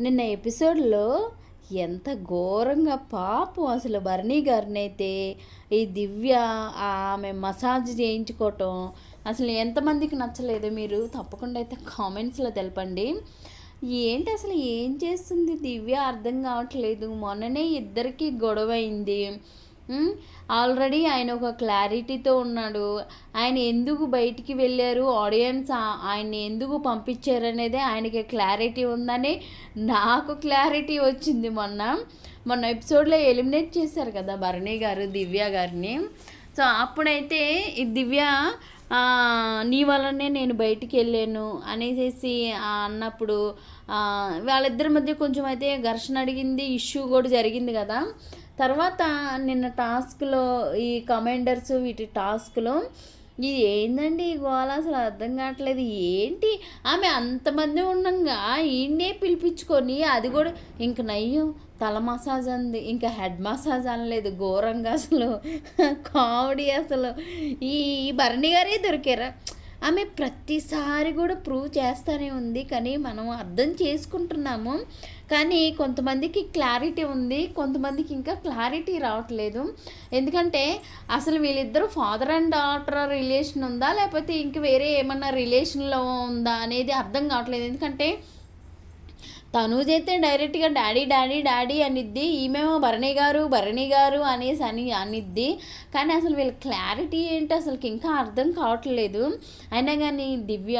నిన్న ఎపిసోడ్లో ఎంత ఘోరంగా పాపం అసలు భరణీ గారిని అయితే ఈ దివ్య ఆమె మసాజ్ చేయించుకోవటం అసలు ఎంతమందికి నచ్చలేదు మీరు? తప్పకుండా అయితే కామెంట్స్లో తెలపండి. ఏంటి అసలు ఏం చేస్తుంది? దివ్య అర్థం కావట్లేదు. మొన్ననే ఇద్దరికి గొడవ అయింది ఆల్రెడీ ఆయన ఒక క్లారిటీతో ఉన్నాడు. ఆయన ఎందుకు బయటికి వెళ్ళారు? ఆడియన్స్ ఆయన్ని ఎందుకు పంపించారు అనేది ఆయనకి క్లారిటీ ఉందని నాకు క్లారిటీ వచ్చింది మొన్న. మొన్న ఎపిసోడ్లో ఎలిమినేట్ చేశారు కదా భరణి గారు దివ్య గారిని. సో అప్పుడైతే ఈ దివ్య నీ వల్లనే నేను బయటికి వెళ్ళాను అనేసి అన్నప్పుడు వాళ్ళిద్దరి మధ్య కొంచెం అయితే ఘర్షణ అడిగింది ఇష్యూ కూడా జరిగింది కదా. తర్వాత నిన్న టాస్క్లో ఈ కమాండర్స్ వీటి టాస్క్లో ఇది ఏందండి ఈ గోళ అసలు అర్థం కావట్లేదు. ఏంటి? ఆమె అంతమంది ఉండగా ఈయన్నే పిలిపించుకొని అది కూడా ఇంక నయ్యం తల మసాజ్ అంది. ఇంకా హెడ్ మసాజ్ అనలేదు ఘోరంగా అసలు. కామెడీ అసలు. ఈ భరణి గారే దొరికారా? ఆమె ప్రతిసారి కూడా ప్రూవ్ చేస్తూనే ఉంది. కానీ మనం అర్థం చేసుకుంటున్నాము. కానీ కొంతమందికి క్లారిటీ ఉంది. కొంతమందికి ఇంకా క్లారిటీ రావట్లేదు. ఎందుకంటే అసలు వీళ్ళిద్దరూ ఫాదర్ అండ్ డాటర్ రిలేషన్ ఉందా? లేకపోతే ఇంక వేరే ఏమన్నా రిలేషన్లో ఉందా? అనేది అర్థం కావట్లేదు. ఎందుకంటే తనూజ్ డైరెక్ట్గా డాడీ డాడీ డాడీ అనిద్ది. ఈమెమో భరణి గారు భరణి గారు అనేసి అని అనిద్ది. కానీ అసలు వీళ్ళ క్లారిటీ ఏంటి అసలుకి ఇంకా అర్థం కావట్లేదు. అయినా కానీ దివ్య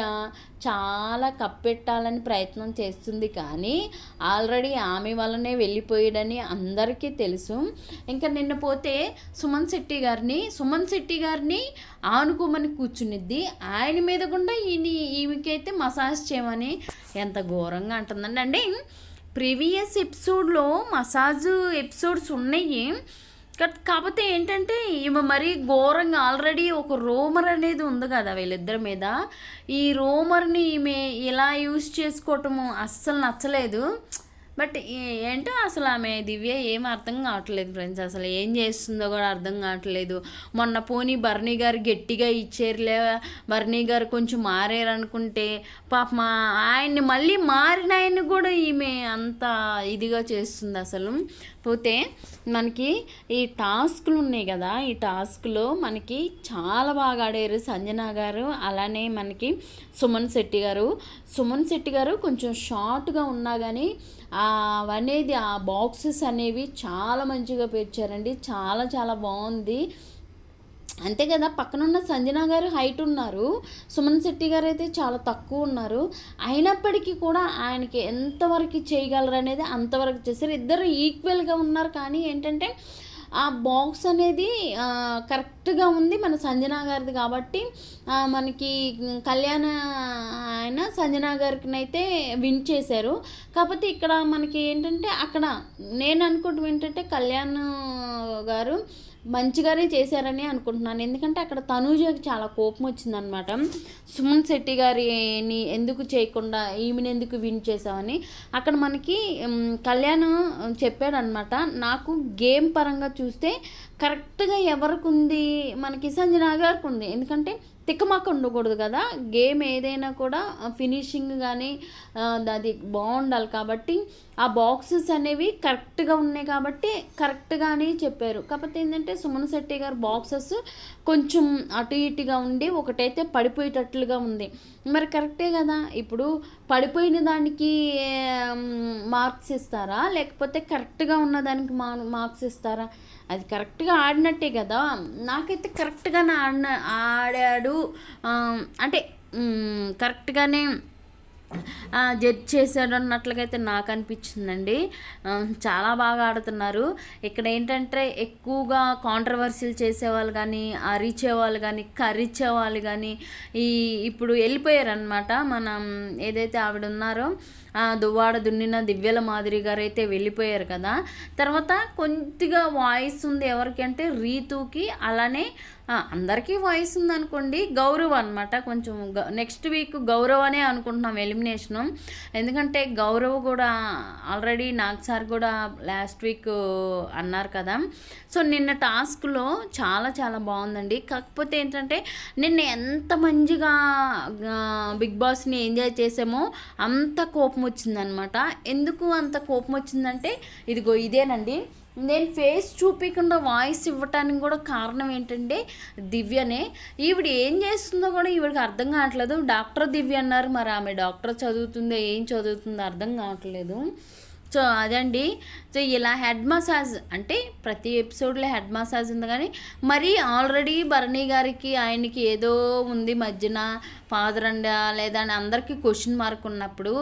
చాలా కప్పెట్టాలని ప్రయత్నం చేస్తుంది. కానీ ఆల్రెడీ ఆమె వల్లనే వెళ్ళిపోయాడని అందరికీ తెలుసు. ఇంకా నిన్న పోతే సుమన్ శెట్టి గారిని సుమన్ శెట్టి గారిని ఆనుకోమని కూర్చునిద్ది. ఆయన మీద కూడా ఈయన ఈమెకైతే మసాజ్ చేయమని ఎంత ఘోరంగా అంటుందండి. అంటే ప్రీవియస్ ఎపిసోడ్లో మసాజ్ ఎపిసోడ్స్ ఉన్నాయి. కాకపోతే ఏంటంటే ఈమె మరీ ఘోరంగా ఆల్రెడీ ఒక రోమర్ అనేది ఉంది కదా వీళ్ళిద్దరి మీద. ఈ రోమర్ని ఈమె ఇలా యూజ్ చేసుకోవటము అస్సలు నచ్చలేదు. బట్ ఏంటో అసలు ఆమె దివ్య ఏం అర్థం కావట్లేదు ఫ్రెండ్స్. అసలు ఏం చేస్తుందో కూడా అర్థం కావట్లేదు. మొన్న పోనీ భరణి గారు గట్టిగా ఇచ్చేరులే భరణి గారు కొంచెం మారారు అనుకుంటే పాప మా ఆయన్ని మళ్ళీ మారిన ఆయన్ని కూడా ఈమె అంత ఇదిగా చేస్తుంది అసలు. పోతే మనకి ఈ టాస్క్లు ఉన్నాయి కదా ఈ టాస్క్లో మనకి చాలా బాగా ఆడారు సంజన గారు అలానే మనకి సుమన్ శెట్టి గారు. సుమన్ శెట్టి గారు కొంచెం షార్ట్గా ఉన్నా కానీ అనేది ఆ బాక్సెస్ అనేవి చాలా మంచిగా పేర్చారండి. చాలా చాలా బాగుంది. అంతే కదా పక్కనున్న సంజన గారు హైట్ ఉన్నారు సుమన్ శెట్టి గారు అయితే చాలా తక్కువ ఉన్నారు. అయినప్పటికీ కూడా ఆయనకి ఎంతవరకు చేయగలరు అనేది అంతవరకు చేశారు. ఇద్దరు ఈక్వల్గా ఉన్నారు కానీ ఏంటంటే ఆ బాక్స్ అనేది కరెక్ట్గా ఉంది మన సంజన గారిది కాబట్టి మనకి కళ్యాణ ఆయన సంజన గారికినైతే విన్ చేశారు. కాకపోతే ఇక్కడ మనకి ఏంటంటే అక్కడ నేను అనుకుంటాం ఏంటంటే కళ్యాణ్ గారు మంచిగానే చేశారని అనుకుంటున్నాను. ఎందుకంటే అక్కడ తనూజకి చాలా కోపం వచ్చిందనమాట. సుమన్ శెట్టి గారిని ఎందుకు చేయకుండా ఈమెను ఎందుకు విన్ చేసామని అక్కడ మనకి కళ్యాణ్ చెప్పాడనమాట నాకు గేమ్ పరంగా చూస్తే కరెక్ట్గా ఎవరికి ఉంది మనకి సంజనా గారికి ఉంది ఎందుకంటే తిక్కమాక ఉండకూడదు కదా. గేమ్ ఏదైనా కూడా ఫినిషింగ్ కానీ అది బాగుండాలి కాబట్టి ఆ బాక్సెస్ అనేవి కరెక్ట్గా ఉన్నాయి కాబట్టి కరెక్ట్గానే చెప్పారు. కాకపోతే ఏంటంటే సుమన్ శెట్టి గారు బాక్సెస్ కొంచెం అటు ఇటుగా ఉండి ఒకటైతే పడిపోయేటట్లుగా ఉంది. మరి కరెక్టే కదా. ఇప్పుడు పడిపోయిన దానికి మార్క్స్ ఇస్తారా? లేకపోతే కరెక్ట్గా ఉన్న దానికి మా మార్క్స్ ఇస్తారా? అది కరెక్ట్గా ఆడినట్టే కదా. నాకైతే కరెక్ట్గానే ఆడిన ఆడాడు అంటే కరెక్ట్గానే జడ్జ్ చేశాడు అన్నట్లుగా అయితే నాకు అనిపించిందండి చాలా బాగా ఆడుతున్నారు. ఇక్కడ ఏంటంటే ఎక్కువగా కాంట్రవర్సీలు చేసేవాళ్ళు కానీ అరిచేవాళ్ళు కానీ కరిచేవాళ్ళు కానీ ఈ ఇప్పుడు వెళ్ళిపోయారనమాట మనం ఏదైతే ఆవిడ ఉన్నారో దువ్వాడ దున్నిన దివ్యల మాదిరి గారు అయితే వెళ్ళిపోయారు కదా. తర్వాత కొద్దిగా వాయిస్ ఉంది ఎవరికంటే రీతుకి. అలానే అందరికీ వాయిస్ ఉందనుకోండి గౌరవ్ అనమాట కొంచెం నెక్స్ట్ వీక్ గౌరవ్ అనే అనుకుంటున్నాం ఎలిమినేషను. ఎందుకంటే గౌరవ్ కూడా ఆల్రెడీ నాకు సార్ కూడా లాస్ట్ వీక్ అన్నారు కదా. సో నిన్న టాస్క్లో చాలా చాలా బాగుందండి. కాకపోతే ఏంటంటే నిన్న ఎంత మంచిగా బిగ్ బాస్ని ఎంజాయ్ చేసామో అంత కోపం కోపం వచ్చిందనమాట ఎందుకు అంత కోపం వచ్చిందంటే ఇదిగో ఇదేనండి. నేను ఫేస్ చూపించకుండా వాయిస్ ఇవ్వటానికి కూడా కారణం ఏంటంటే దివ్యనే. ఈవిడ ఏం చేస్తుందో కూడా ఈవిడికి అర్థం కావట్లేదు. డాక్టర్ దివ్య అన్నారు మరి ఆమె డాక్టర్ చదువుతుందో ఏం చదువుతుందో అర్థం కావట్లేదు. సో అదండి. సో ఇలా హెడ్ మసాజ్ అంటే ప్రతి ఎపిసోడ్లో హెడ్ మసాజ్ ఉంది కానీ మరి ఆల్రెడీ భరణి గారికి ఆయనకి ఏదో ఉంది మధ్యన ఫాదర్ అండ్ లేదా అని అందరికీ క్వశ్చన్ మార్క్ ఉన్నప్పుడు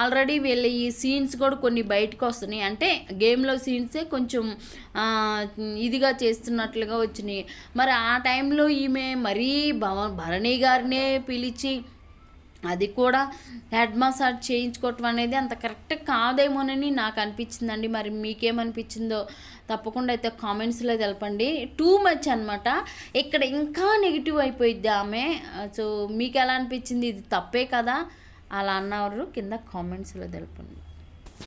ఆల్రెడీ వీళ్ళ ఈ సీన్స్ కూడా కొన్ని బయటకు వస్తున్నాయి. అంటే గేమ్లో సీన్సే కొంచెం ఇదిగా చేస్తున్నట్లుగా వచ్చినాయి. మరి ఆ టైంలో ఈమె మరీ భవ భరణి గారినే పిలిచి అది కూడా హెడ్ మసాజ్ చేయించుకోవటం అనేది అంత కరెక్ట్ కాదేమోనని నాకు అనిపించిందండి. మరి మీకేమనిపించిందో తప్పకుండా అయితే కామెంట్స్లో తెలపండి. టూ మచ్ అనమాట ఇక్కడ ఇంకా నెగిటివ్ అయిపోయిద్ది ఆమె. సో మీకు ఎలా అనిపించింది? ఇది తప్పే కదా? అలా అన్నవారు కింద కామెంట్స్లో తెలపండి.